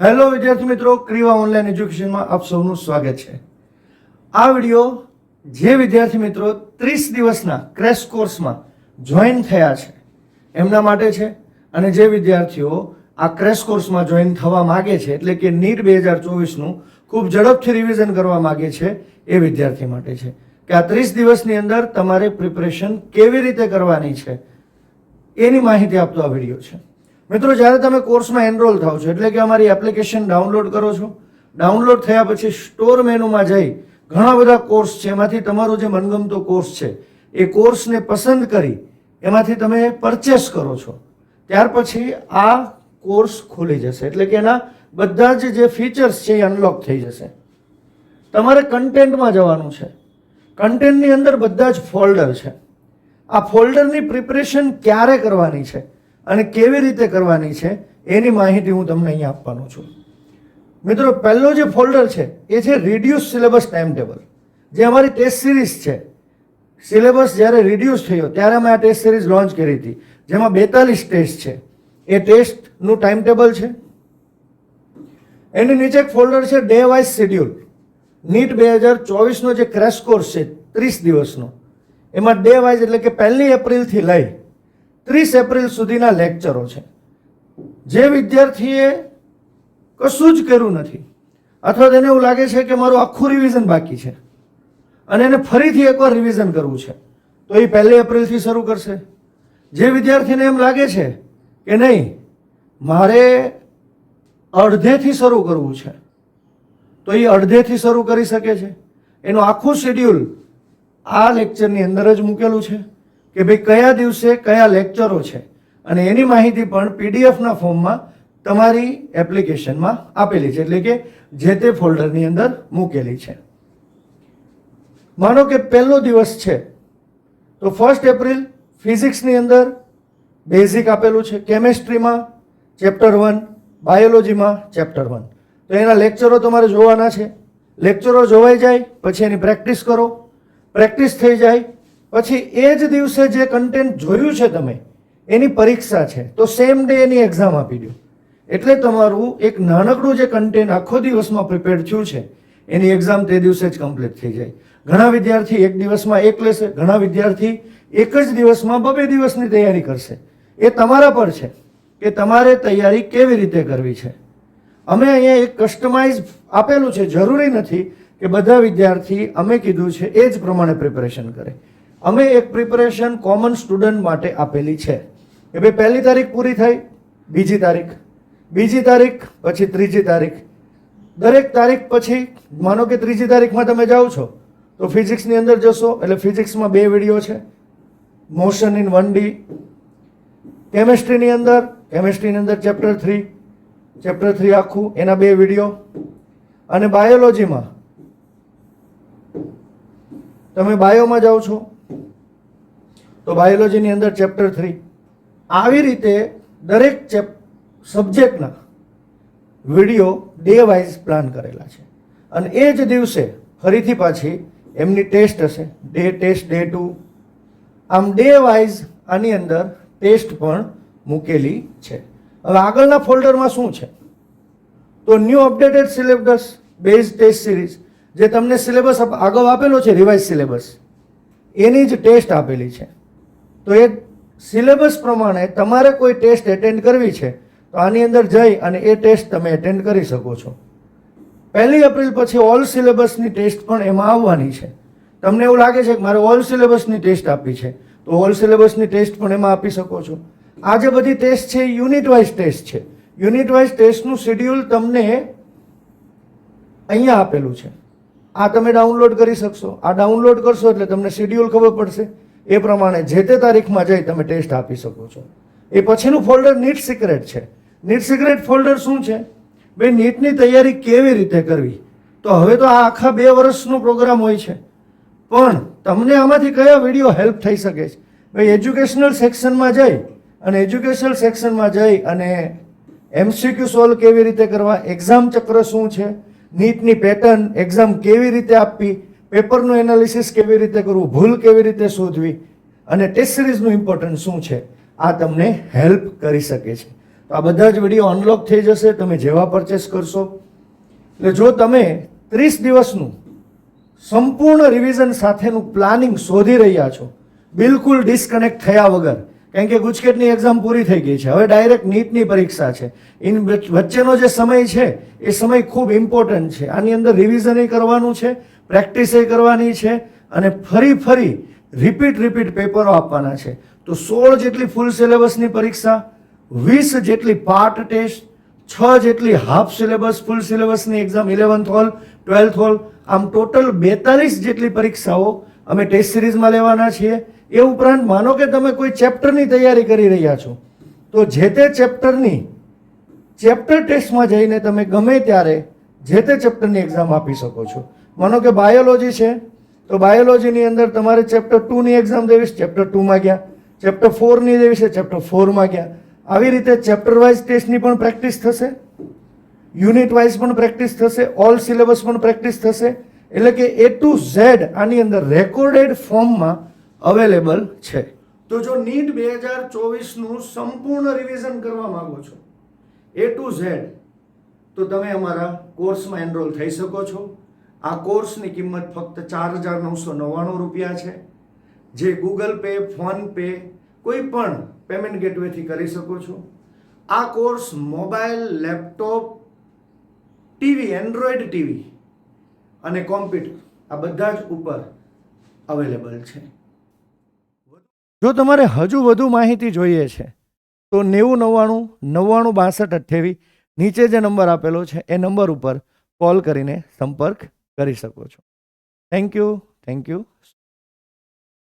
Hello વિદ્યાર્થી મિત્રો, ક્રિવા online એજ્યુકેશનમાં આપ સૌનું સ્વાગત છે. આ વીડિયો જે વિદ્યાર્થી મિત્રો ત્રીસ દિવસના ક્રેશ કોર્સમાં જોઈન થયા છે, એમના માટે છે અને જે વિદ્યાર્થીઓ આ ક્રેશ કોર્સમાં જોઈન થવા માગે છે, એટલે કે નીટ બે હજાર ચોવીસનું ખૂબ ઝડપથી રિવિઝન કરવા માગે છે, એ વિદ્યાર્થી માટે છે. કે આ ત્રીસ દિવસની અંદર તમારે પ્રિપરેશન કેવી રીતે કરવાની છે, એની માહિતી આપતો આ વીડિયો છે. મિત્રો, જ્યારે તમે કોર્સમાં એનરોલ થાવ છો, એટલે કે અમારી એપ્લિકેશન ડાઉનલોડ કરો છો ડાઉનલોડ થયા પછી સ્ટોર મેનુમાં જઈ ઘણા બધા કોર્સ છે. એમાંથી તમારો જે મનગમતો કોર્સ છે, એ કોર્સને પસંદ કરી એમાંથી તમે પરચેસ કરો છો. ત્યાર પછી આ કોર્સ ખુલી જશે. એટલે કે એના બધા જ જે ફીચર્સ છે, એ અનલોક થઈ જશે. તમારે કન્ટેન્ટમાં જવાનું છે. કન્ટેન્ટની અંદર બધા જ ફોલ્ડર છે. આ ફોલ્ડરની પ્રિપરેશન ક્યારે કરવાની છે? અને કેવી રીતે કરવાની છે, એની માહિતી હું તમને અહીંયા આપવાનો છું. મિત્રો, પહેલો જે ફોલ્ડર છે, એ છે રિડ્યુસ સિલેબસ ટાઈમ ટેબલ જે અમારી ટેસ્ટ સિરીઝ છે. સિલેબસ જ્યારે રિડ્યુસ થયો, ત્યારે અમે આ ટેસ્ટ સિરીઝ લોન્ચ કરી હતી. જેમાં બેતાલીસ ટેસ્ટ છે. એ ટેસ્ટનું ટાઈમ ટેબલ છે. એની નીચે એક ફોલ્ડર છે ડે વાઇઝ શેડ્યુલ નીટ બે હજાર ચોવીસનો જે ક્રેશ કોર્સ છે, ત્રીસ દિવસનો. એમાં ડે વાઇઝ એટલે કે પહેલી એપ્રિલથી લઈ ત્રીસ એપ્રિલ સુધીના લેક્ચરો છે. જે વિદ્યાર્થીએ કશું જ કર્યું નથી. અથવા તેને એવું લાગે છે કે મારું આખું રિવિઝન બાકી છે. અને એને ફરીથી એકવાર રિવિઝન કરવું છે. તો એ પહેલી એપ્રિલથી શરૂ કરશે. જે વિદ્યાર્થીને એમ લાગે છે કે નહીં, મારે અડધેથી શરૂ કરવું છે. તો એ અડધેથી શરૂ કરી શકે છે. એનું આખું શેડ્યુલ આ લેક્ચરની અંદર જ મૂકેલું છે. કે ભાઈ કયા દિવસે કયા લેક્ચરો છે? અને એની માહિતી પણ પીડીએફના ફોર્મમાં તમારી એપ્લિકેશનમાં આપેલી છે, એટલે કે જે તે ફોલ્ડરની અંદર મૂકેલી છે. માનો કે પહેલો દિવસ છે, તો ફર્સ્ટ એપ્રિલ ફિઝિક્સની અંદર બેઝિક આપેલું છે કેમેસ્ટ્રીમાં ચેપ્ટર વન બાયોલોજીમાં ચેપ્ટર વન તો એના લેક્ચરો તમારે જોવાના છે. લેક્ચરો જોવાઈ જાય, પછી એની પ્રેક્ટિસ કરો. પ્રેક્ટિસ થઈ જાય પછી એ જ દિવસે જે કન્ટેન્ટ જોયું છે તમે, એની પરીક્ષા છે. તો સેમ ડે એની એક્ઝામ આપી દો. એટલે તમારું એક નાનકડું જે કન્ટેન્ટ આખો દિવસમાં પ્રિપેર થયું છે, એની એક્ઝામ તે દિવસે જ કમ્પ્લીટ થઈ જાય. ઘણા વિદ્યાર્થી એક દિવસમાં એક લેશે, ઘણા વિદ્યાર્થી એક જ દિવસમાં બબે દિવસની તૈયારી કરશે. એ તમારા પર છે કે તમારે તૈયારી કેવી રીતે કરવી છે. અમે અહીંયા એક કસ્ટમાઇઝ આપેલું છે, જરૂરી નથી કે બધા વિદ્યાર્થી અમે કીધું છે એ જ પ્રમાણે પ્રિપરેશન કરે. અમે એક પ્રિપરેશન કોમન સ્ટુડન્ટ માટે આપેલી છે. કે ભાઈ પહેલી તારીખ પૂરી થઈ, બીજી તારીખ. બીજી તારીખ, પછી ત્રીજી તારીખ. દરેક તારીખ પછી, માનો કે ત્રીજી તારીખમાં તમે જાઓ છો, તો ફિઝિક્સની અંદર જશો, એટલે ફિઝિક્સમાં બે વીડિયો છે. મોશન ઇન વન ડી કેમેસ્ટ્રીની અંદર કેમેસ્ટ્રીની અંદર ચેપ્ટર થ્રી ચેપ્ટર થ્રી આખું, એના બે વીડિયો અને બાયોલોજીમાં તમે બાયોમાં જાઓ છો તો બાયોલોજીની અંદર ચેપ્ટર થ્રી. આવી રીતે દરેક ચેપ, સબ્જેક્ટના વીડિયો ડે વાઇઝ પ્લાન કરેલા છે. અને એ જ દિવસે ફરીથી પાછી એમની ટેસ્ટ હશે. Day test, day two. આમ ડે વાઇઝ આની અંદર ટેસ્ટ પણ મૂકેલી છે. હવે આગળના ફોલ્ડરમાં શું છે? તો new updated syllabus base test series. જે તમને સિલેબસ આગળ આપેલો છે, રિવાઇઝ સિલેબસ. એની જ ટેસ્ટ આપેલી છે. તો એ સિલેબસ પ્રમાણે તમારે કોઈ ટેસ્ટ એટેન્ડ કરવી છે, તો આની અંદર જઈ અને એ ટેસ્ટ તમે એટેન્ડ કરી શકો છો. પહેલી એપ્રિલ પછી ઓલ સિલેબસની ટેસ્ટ પણ એમાં આવવાની છે. તમને એવું લાગે છે કે મારે ઓલ સિલેબસની ટેસ્ટ આપી છે, તો ઓલ સિલેબસની ટેસ્ટ પણ એમાં આપી શકો છો. આ જે બધી ટેસ્ટ છે યુનિટ વાઇઝ ટેસ્ટ છે. યુનિટ વાઇઝ ટેસ્ટનું શેડ્યુલ તમને અહીંયા આપેલું છે. આ તમે ડાઉનલોડ કરી શકશો. આ ડાઉનલોડ કરશો એટલે તમને શેડ્યુલ ખબર પડશે. એ પ્રમાણે જે તે તારીખમાં જઈ તમે ટેસ્ટ આપી શકો છો. એ પછીનું ફોલ્ડર નીટ સિક્રેટ છે. નીટ સિક્રેટ ફોલ્ડર શું છે? બે નીટની તૈયારી કેવી રીતે કરવી? તો હવે તો આ આખા બે વર્ષનો પ્રોગ્રામ હોય છે. પણ તમને આમાંથી કયા વીડિયો હેલ્પ થઈ શકે છે? ભાઈ, એજ્યુકેશનલ સેક્શનમાં જઈ અને એજ્યુકેશનલ સેક્શનમાં જઈ અને એમસીક્યુ સોલ્વ કેવી રીતે કરવા? એક્ઝામ ચક્ર શું છે? નીટની પેટર્ન, એક્ઝામ કેવી રીતે આપવી? પેપરનું એનાલિસિસ કેવી રીતે કરવું, ભૂલ કેવી રીતે શોધવી અને ટેસ્ટ સિરીઝનું ઇમ્પોર્ટન્સ શું છે, આ તમને હેલ્પ કરી શકે છે. તો આ બધા જ વીડિયો અનલોક થઈ જશે, તમે જેવા પરચેસ કરશો. એટલે જો તમે ત્રીસ દિવસનું સંપૂર્ણ રિવિઝન સાથેનું પ્લાનિંગ શોધી રહ્યા છો, બિલકુલ ડિસ્કનેક્ટ થયા વગર, કારણ કે ગુજકેટની એક્ઝામ પૂરી થઈ ગઈ છે, હવે ડાયરેક્ટ નીટની પરીક્ષા છે. ઇન વચ્ચેનો જે સમય છે, એ સમય ખૂબ ઇમ્પોર્ટન્ટ છે. આની અંદર રિવિઝન કરવાનું છે પ્રેક્ટિસ કરવાની છે અને ફરી ફરી રિપીટ રિપીટ પેપરો આપવાના છે. તો સોળ જેટલી ફૂલ સિલેબસની પરીક્ષા, વીસ જેટલી પાર્ટ ટેસ્ટ, છ જેટલી half syllabus full સિલેબસની exam eleventh whole twelfth whole આમ ટોટલ બેતાલીસ જેટલી પરીક્ષાઓ અમે ટેસ્ટ સિરીઝમાં લેવાના છીએ. એ ઉપરાંત માનો કે તમે કોઈ ચેપ્ટરની તૈયારી કરી રહ્યા છો, તો જે તે ચેપ્ટરની, ચેપ્ટર ટેસ્ટમાં જઈને તમે ગમે ત્યારે જે તે ચેપ્ટરની એક્ઝામ આપી શકો છો. માનો કે બાયોલોજી છે, તો બાયોલોજીની અંદર તમારે ચેપ્ટર ટુની એક્ઝામ દેવી છે ચેપ્ટર ટુમાં ગયા ચેપ્ટર ફોરની દેવી છે ચેપ્ટર ફોરમાં ગયા. આવી રીતે ચેપ્ટર વાઇઝ ટેસ્ટની પણ પ્રેક્ટિસ થશે યુનિટ વાઇઝ પણ પ્રેક્ટિસ થશે ઓલ સિલેબસ પણ પ્રેક્ટિસ થશે, એટલે કે એ ટુ ઝેડ આની અંદર રેકોર્ડેડ ફોર્મમાં અવેલેબલ છે. તો જો નીટ બે હજાર ચોવીસનું સંપૂર્ણ રિવિઝન કરવા માગો છો એ ટુ ઝેડ તો તમે અમારા કોર્સમાં એનરોલ થઈ શકો છો. આ કોર્સની કિંમત ફક્ત ચાર હજાર નવસો નવ્વાણું રૂપિયા છે. જે ગૂગલ પે ફોન પે કોઈ પણ પેમેન્ટ ગેટવેથી કરી શકો છો. આ course mobile, laptop, TV android TV અને કોમ્પ્યુટર, આ બધા જ ઉપર અવેલેબલ છે. જો તમારે હજુ વધુ માહિતી જોઈએ છે, તો નેવું નવ્વાણું નવ્વાણું બાસઠ અઠ્યાવીસ નીચે જે નંબર આપેલો છે, એ નંબર ઉપર કોલ કરીને સંપર્ક કરી શકો છો. Thank you thank you